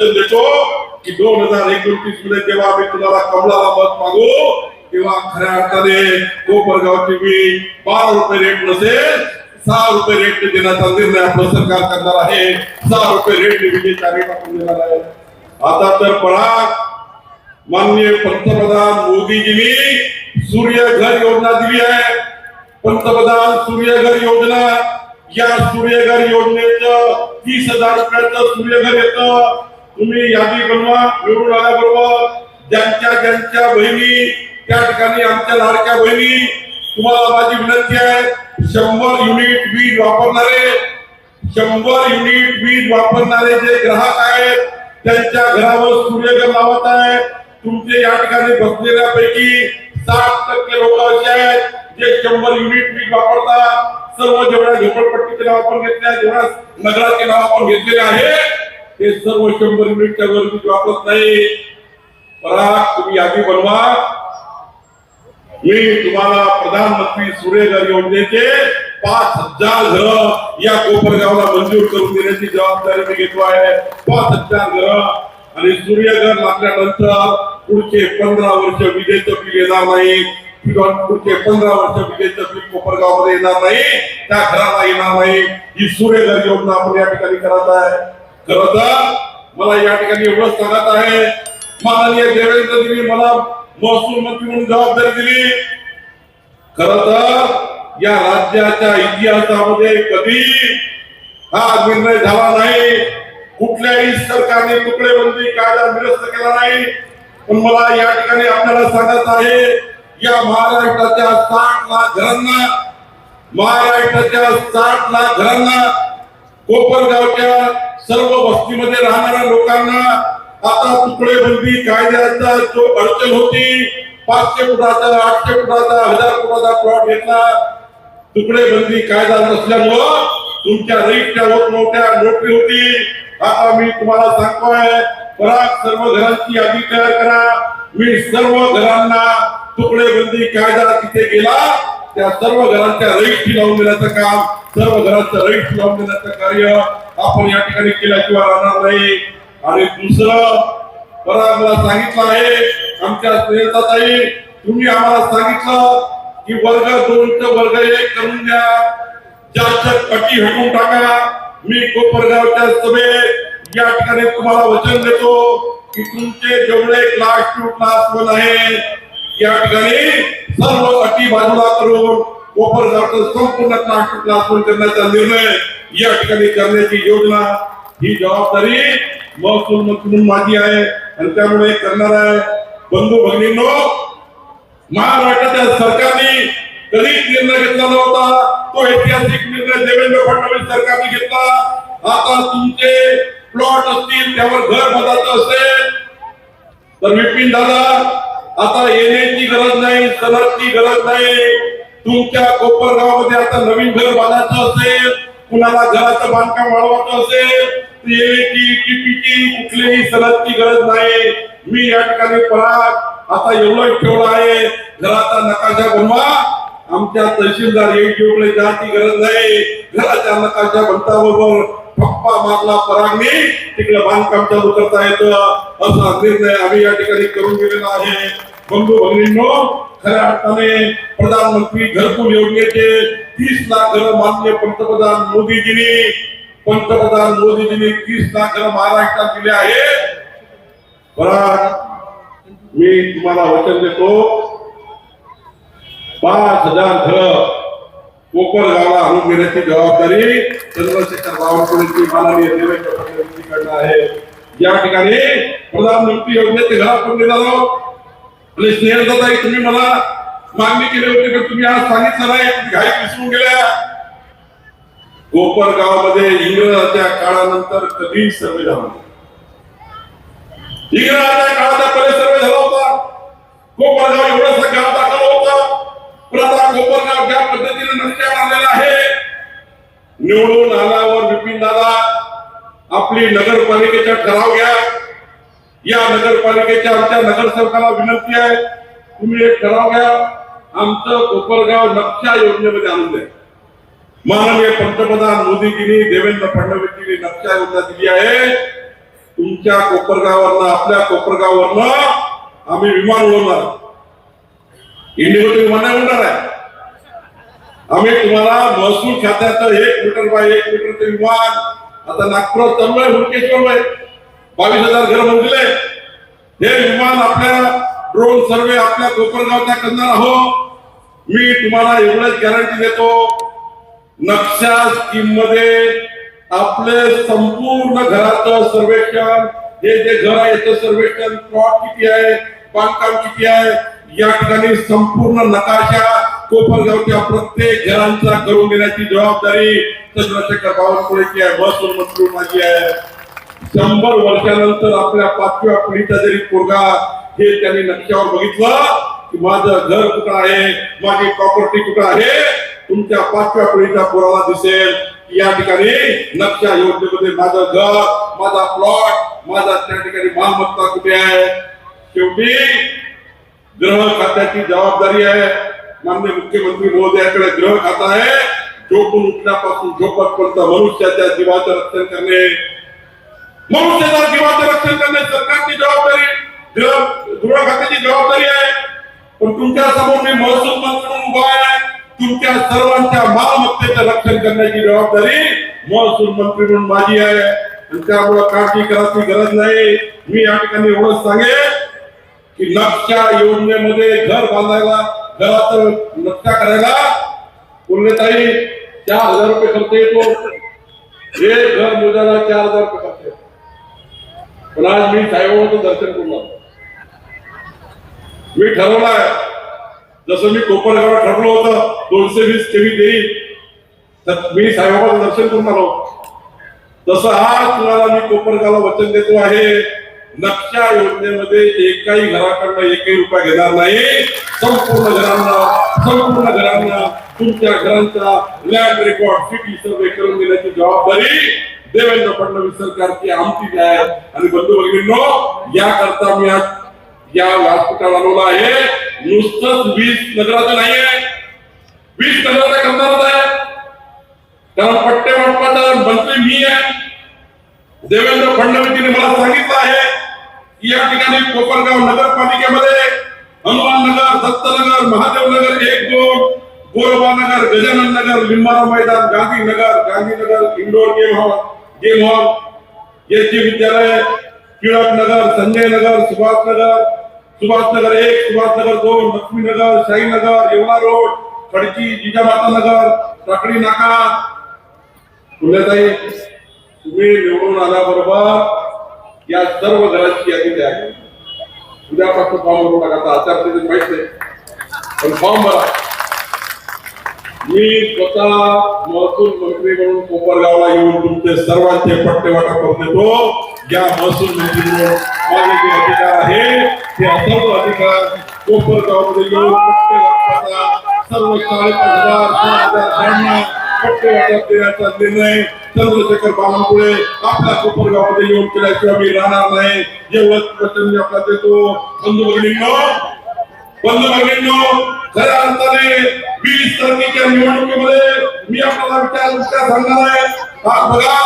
देतो की दोन हजार एकोणतीसमध्ये जेव्हा आम्ही तुम्हाला कमलाला मत मागू तेव्हा खऱ्या अर्थाने कोपरगावची मी बारा रुपये रेट नसेल सहा रुपये रेट देण्याचा निर्णय आपलं सरकार करणार आहे. सहा रुपये रेट विजेचे आम्ही टाकून देणार आहे. आता तर पळा. माननीय पंतप्रधान मोदीजींनी सूर्य घर योजना दिली आहे. पंतप्रधान सूर्य घर योजना या सूर्य घर योजनेचं तीस हजार रुपयाचं सूर्यघर येत. तुम्ही यादी बनवा निवडून आल्याबरोबर ज्यांच्या ज्यांच्या बहिणी त्या ठिकाणी आमच्या लाडक्या बहिणी तुम्हाला माझी विनंती आहे शंभर युनिट वीज वापरणारे शंभर युनिट वीज वापरणारे जे ग्राहक आहेत त्यांच्या घरावर सूर्यघर लावत आहे तुमचे या ठिकाणी बसलेल्यापैकी साठ टक्के लोक असे आहेत जे शंभर युनिट पीक वापरतात सर्व जेवढ्या झोपडपट्टीचे नाव आपण घेतल्या जेवढ्या नगराचे नाव आपण घेतलेले आहे ते सर्व शंभर युनिटच्या वर वीज वापरत नाही. पराग तुम्ही यादी बनवा. मी तुम्हाला प्रधानमंत्री सूर्यघर योजनेचे पाच हजार घर या कोपरगावला मंजूर करून देण्याची जबाबदारी मी घेतो आहे. पाच हजार घर. आणि सूर्यघर लागल्यानंतर पुढचे पंधरा वर्ष विजेचं बिल येणार नाही. पुढचे पंधरा वर्ष विजेचं पीक कोपरगावमध्ये येणार नाही. त्या घराला येणार नाही. ही सूर्यघर योजना आपण या ठिकाणी करत आहे. खर तर मला या ठिकाणी एवढंच सांगत आहे. माननीय देवेंद्रजींनी मला महसूल मंत्री म्हणून जबाबदारी दिली. खर तर या राज्याच्या इतिहासामध्ये कधी हा निर्णय झाला नाही. कुठल्याही सरकारने तुकडेबंदी कायदा निरस्त केला नाही. पण मला या ठिकाणी आपल्याला सांगत आहे या महाराष्ट्राच्या साठ लाख घरांना महाराष्ट्राच्या साठ लाख घरांना कोपरगावच्या सर्व वस्तीमध्ये राहणाऱ्या लोकांना आता तुकडेबंदी कायद्याचा जो अडचण होती पाचशे फुटाचा आठशे फुटाचा हजार फुटाचा प्लॉट घेतला. तुकडेबंदी कायदा नसल्यामुळं तुमच्या रईटच्या होत मोठ्या नोकरी होती. आता मी तुम्हाला सांगतोय पराग सर्व घरांची यादी तयार करा. मी सर्व घरांना तुकडेबंदी कायदा तिथे गेला त्या सर्व घरांच्या रईट लावून देण्याचं काम सर्व घरांचं रईट लावून देण्याचं कार्य आपण या ठिकाणी केल्याशिवाय राहणार नाही. आणि दुसरं पराग मला सांगितलं आहे आमच्या स्नेहताई तुम्ही आम्हाला सांगितलं की वर्ग दोनचं वर्ग एक करून द्या. जास्त पटी हटवून टाका. मी कोपरगावच्या सभेत या ठिकाणी तुम्हाला वचन देतो की तुमचे जेवढे क्लास टू क्लास वन आहे या ठिकाणी सर्व अटी बाजूला करून कोपरगावचं संपूर्ण क्लास करण्याचा निर्णय या ठिकाणी करण्याची योजना. ही जबाबदारी महसूल मंत्री म्हणून माझी आहे आणि त्यामुळे करणार आहे. बंधू भगिनींनो महाराष्ट्राच्या सरकारने कधीच निर्णय घेतला नव्हता. तो ऐतिहासिक निर्णय देवेंद्र फडणवीस सरकारने घेतला. आता तुमचे प्लॉट असतील त्यावर घर बदलायचं असेल. तर विपिन दादा आता येण्याची गरज नाही सलगची गरज नाही. तुमच्या कोपरगावामध्ये आता नवीन घर बांधायचं असेल कुणाला घराचं बांधकाम वाढवायचं असेल येण्याची टिपीची कुठलीही सलगची गरज नाही. मी या ठिकाणी पराग. आता एवढं ठेवलं आहे. घराचा नकाशा बनवा. आमच्या तहसीलदार येऊन जायची गरज नाही. घराच्या नकाशा बनताबरोबर ठप्पा मारला परांनी तिकडे बांधकाम चालू करता येतं. असा निर्णय आम्ही या ठिकाणी करून गेलेला आहे. बंधू भगिनींनो खऱ्या अर्थाने प्रधानमंत्री घरकुल योजनेचे तीस लाख घर माननीय पंतप्रधान मोदीजींनी पंतप्रधान मोदीजींनी तीस लाख घर महाराष्ट्रात दिले आहे पराग मी तुम्हाला वचन देतो. पाच हजार घर कोपरगावला आणून घेण्याची जबाबदारी चंद्रशेखर बावनकुळेची माननीय देवेंद्र फडणवीसजीकडनं आहे. या ठिकाणी प्रधानमंत्री योजनेचे घर आपण देणार आणि स्नेहलताई तुम्ही मला मागणी केली होती पण तुम्ही आज सांगितलं नाही घाई विसरून गेल्या. कोपरगावमध्ये इंग्रजाच्या काळानंतर कधी सर्वे झाला इंग्रजाच्या काळाचा पहिले सर्वे झाला होता. कोपरगाव एवढासा गाव पण आता कोपरगाव ज्या पद्धतीने नसल्यावर आलेला आहे निवडून आल्यावर विपिन दादा आपली नगरपालिकेचा ठराव घ्या. या नगरपालिकेच्या आमच्या नगरसेवकाला विनंती आहे तुम्ही एक ठराव घ्या. आमचं कोपरगाव नक्षा योजनेमध्ये आणून द्या. माननीय पंतप्रधान मोदीजींनी देवेंद्र फडणवीसजींनी नक्षा योजना दिली आहे. तुमच्या कोपरगावांना आपल्या कोपरगाववरनं आम्ही विमान उडवणार. इंडिगोचे विमान होणार उडणार आहे. आम्ही तुम्हाला महसूल खात्याचं एक मीटर बाय एक मीटरचं विमान आता नागपुरात चालू आहे हुडकेश्वर बावीस हजार घर बनले हे विमान आपल्या ड्रोन सर्वे आपल्या कोपरगावच्या करणार आहोत मी तुम्हाला एवढंच गॅरंटी देतो. नक्षा स्कीममध्ये आपले संपूर्ण घराचं सर्वेक्षण हे जे घर आहे याचं सर्वेक्षण प्लॉट किती आहे बांधकाम किती आहे या ठिकाणी संपूर्ण नकाशा कोपरगावच्या प्रत्येक घरांचा करून देण्याची जबाबदारी चंद्रशेखर बावनकुळेची आहे. महसूल मंत्री माझी आहे. शंभर वर्षानंतर आपल्या पाचव्या पिढीचा जरी पोरगा हे त्यांनी नक्षावर बघितलं की माझं घर कुठं आहे? माझी प्रॉपर्टी कुठं आहे? तुमच्या पाचव्या पिढीचा पोराला दिसेल. या ठिकाणी नक्षा योजनेमध्ये माझं घर माझा प्लॉट माझा त्या ठिकाणी मालमत्ता कुठे आहे? शेवटी गृह खात्याची जबाबदारी आहे माननीय मुख्यमंत्री महोदयाकडे गृह खाता आहे झोपून उठण्यापासून झोपतपर्यंत मनुष्याच्या जीवाचं रक्षण करणे मनुष्याच्या जीवाचं रक्षण करणे सरकारची जबाबदारी गृह खात्याची जबाबदारी आहे पण तुमच्या समोर मी महसूल मंत्री उभा आहे। तुमच्या सर्वांच्या मालमत्तेचं रक्षण करण्याची जबाबदारी महसूल मंत्री म्हणून माझी आहे. काळजी करायची गरज नाही. मी या ठिकाणी सांगेन. की नक्षा योजनेमध्ये घर बांधायला घरात नक्षा करायला ताई चार हजार रुपये खर्च येतो. हे घर मोजायला चार हजार रुपये खर्च येतो. पण आज मी साहेबांचं दर्शन करून आलो. मी ठरवलाय जसं मी कोपरगावात ठरलो होतं दोनशे वीस केवी देईल. तर मी साहेबांचं दर्शन करून आलो. तसं आज तुम्हाला मी कोपरगावला वचन देतो आहे. नक्षा योजनेमध्ये एकाही घराकडनं एकही रुपया घेणार नाही. संपूर्ण घरांना संपूर्ण घरांना तुमच्या घरांचा लँड रेकॉर्ड सिटी सर्वे करून देण्याची जबाबदारी देवेंद्र फडणवीस सरकारची आमची आहे. आणि बंधू भगिनींनो याकरता मी आज या व्यासपीठाला आलेलो आहे. नुसतंच वीस नगराचं नाही आहे वीस नगराचा करणारच आहे. कारण पट्टे वाटपाचा मंत्री मी आहे. देवेंद्र फडणवीस मला सांगितलं या ठिकाणी कोपरगाव नगरपालिकेमध्ये हनुमान नगर दत्तनगर महादेव नगर एक दोन गोरबा नगर Gajanan Nagar Limbara Maidan Gandhi Nagar Gandhinagar indoor game hall game hall S विद्यालय टिळक नगर संजय नगर सुभाष नगर सुभाष नगर एक सुभाष नगर दोन लक्ष्मी नगर शाही नगर येवला रोड खडकी जिजामाता नगर टाकडी नाका. पुण्याताई तुम्ही निवडून आल्याबरोबर या सर्व घरांची यादी द्या. उद्यापासून फॉर्म भरू नका आता आचारसंहितेत माहीत नाही. पण फॉर्म भरा. मी स्वतः महसूल मंत्री म्हणून कोपरगावला येऊन तुमचे सर्वांचे पट्टे वाटा करून देतो. या महसूल मंत्री म्हणून माझे जे अधिकार आहे ते असर्व अधिकार कोपरगावमध्ये येऊन पट्टे वाटपाचा सर्व साडेपाच हजार सहा हजार घरांना देण्याचा निर्णय चंद्रशेखर बावनकुळे आपल्या कोपरगावमध्ये येऊन केल्याशिवाय मी राहणार नाही एवढंच मी देतो बंधू भगिनींनो बंधू भगिनींनो खऱ्या अर्थाने वीस तारखेच्या निवडणुकीमध्ये मी आपल्याला विचार विचार सांगणार आहे हा बघा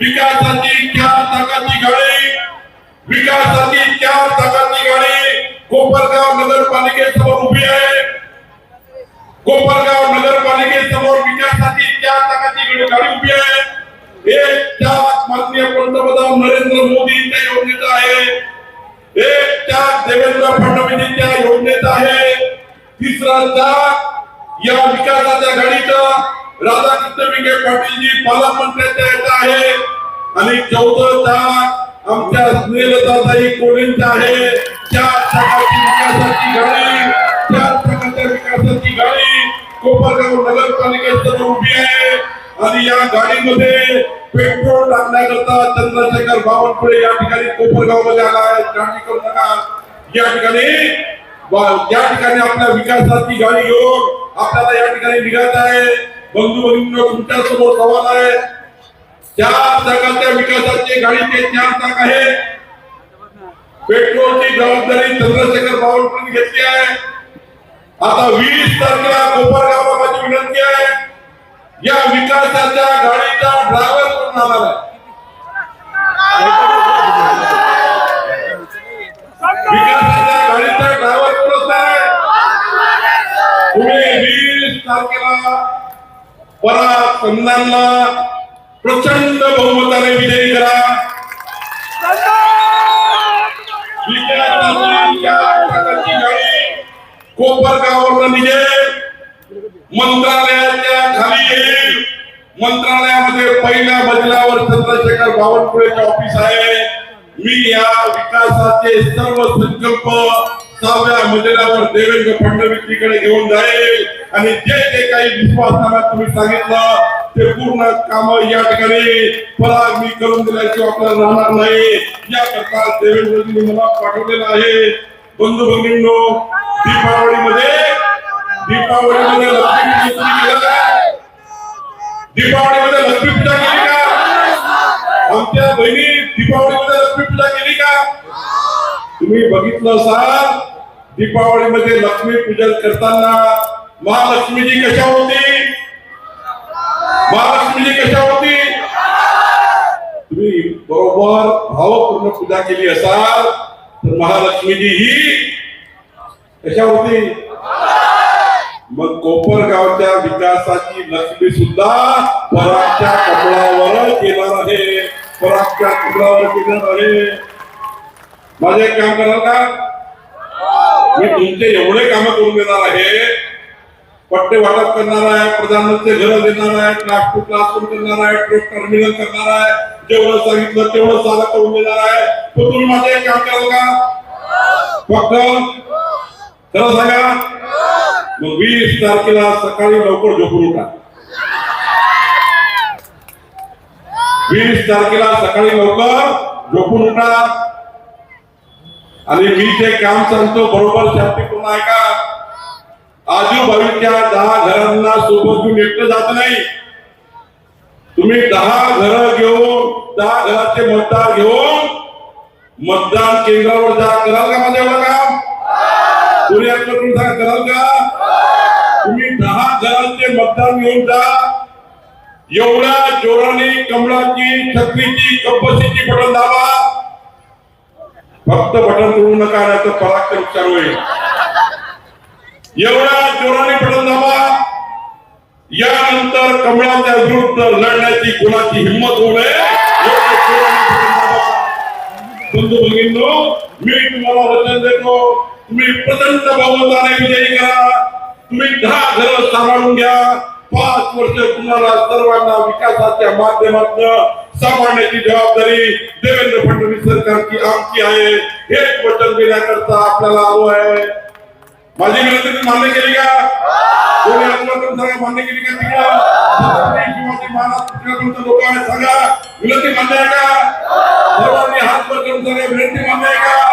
विकासाची चार गाडी विकासाची चार गाडी कोपरगाव नगरपालिकेसमोर उभी आहे. कोपरगाव नगरपालिकेसमोर विकासाची गाडी उभी आहे. माननीय पंतप्रधान नरेंद्र मोदींच्या योजनेचा आहे. देवेंद्र आहे. तिसरा या विकासाच्या गाडीचा राधाकृष्ण विखे पाटीलजी पालकमंत्र्यांच्या याचा आहे. आणि चौथं चाक आमच्या स्नेहलताताई कोलेंचा आहे. चार चाकाची विकासाची गाडी चार प्रकारच्या विकासाची गाडी. कोपरगाव नगरपालिकेसमोर उभी आहे आणि या गाडीमध्ये पेट्रोल टाकण्याकरता चंद्रशेखर बावनकुळे या ठिकाणी कोपरगाव मध्ये आला आहे करू नका या ठिकाणी या ठिकाणी आपल्या विकासाची गाडी घेऊन आपल्याला या ठिकाणी निघायचं आहे बंधू तुमच्या समोर सवाल आहे चार चाकाच्या विकासाची गाडीचे चार आहे पेट्रोलची जबाबदारी चंद्रशेखर बावनकुळे घेतली आहे आता वीस तारखेला कोपरगाव माझी विनंती आहे. या विकासाच्या गाडीचा ड्रायव्हर करून आला विकासाच्या गाडीचा ड्रायव्हर कोण आहे? तुम्ही वीस तारखेला परा संघांना प्रचंड बहुमताने विजयी करा. कोपरगाववरून निघेल मंत्रालयाच्या खाली येईल मंत्रालयामध्ये पहिल्या मजल्यावर चंद्रशेखर बावनकुळेचे ऑफिस आहे. मी या विकासाचे सर्व संकल्प सहाव्या मजल्यावर देवेंद्र फडणवीसजीकडे घेऊन जाईल. आणि जे जे काही विश्वासाला तुम्ही सांगितलं ते पूर्ण काम या ठिकाणी पराग मी करून दिल्याशिवाय आपल्याला राहणार नाही. याकरता देवेंद्रजींनी मला पाठवलेलं आहे. बंधू भगिनींनो दीपावलीमध्ये दीपावलीमध्ये लक्ष्मी दीपावलीमध्ये लक्ष्मी पूजा केली का? आमच्या बहिणी दीपावलीमध्ये लक्ष्मी पूजा केली का? तुम्ही बघितलं असाल दीपावलीमध्ये लक्ष्मी पूजन करताना महालक्ष्मीजी कशा होती? महालक्ष्मीजी कशा होती? तुम्ही बरोबर भावपूर्ण पूजा केली असाल तर महालक्ष्मीजी ही त्याच्यावरती मग कोपरगावच्या विकासाची लक्ष्मी सुद्धा परागच्या कमळावरच येणार आहे. परागच्या कमळावर येणार आहे. माझे एक काम कराल का? मी तुमचे एवढे काम करून देणार आहे. पट्टे वाटप करणार आहे प्रधानमंत्री घर देणार आहे ट्रान्सपोर्ट क्लासरूम करणार आहे ट्रक टर्मिनल करणार आहे. जेवढं सांगितलं तेवढं सारा करून देणार आहे. तर तुम्ही माझे एक काम कराल का? फक्त खरं सांगा? मग वीस तारखेला सकाळी लवकर झोपून उठा. वीस तारखेला सकाळी लवकर झोपून उठा. आणि मी जे काम सांगतो बरोबर शांतीपूर्ण का? आजूबाजूच्या दहा घरांना सोबत घेऊन एकटं जात नाही. तुम्ही दहा घर घेऊन दहा घराचे मतदार घेऊन मतदान केंद्रावर जा. कराल का माझ्या एवढं कोणी यात करून सांगा कराल का? तुम्ही दहा घरांचे मतदान घेऊन जा. एवढ्या जोराने कमळाची छत्रीची कंपसीची बटन दाबा. फक्त बटन तोडू नका नाही तर पराग नुकसान होईल. एवढ्या जोराने बटन दाबा. यानंतर कमळाच्या विरुद्ध लढण्याची कोणाची हिंमत होऊ नये? बंधू भगिनो मी तुम्हाला वचन देतो. तुम्ही प्रचंड बहुमताने विजयी करा. तुम्ही दहा घर सांभाळून घ्या. पाच वर्ष तुम्हाला सर्वांना विकासाच्या माध्यमातून सांभाळण्याची जबाबदारी देवेंद्र फडणवीस सरकारची आमची आहे. हे वचन देण्याकरता आपल्याला आलो आहे. माझी विनंती मान्य केली का? कोणी आपलं सांगा मान्य केली का तिकडे? छत्रपती शिवाजी लोक आहेत सांगा. विनंती मान्य आहे का? सर्वांनी हात वर करून सांगा विनंती मान्य आहे का?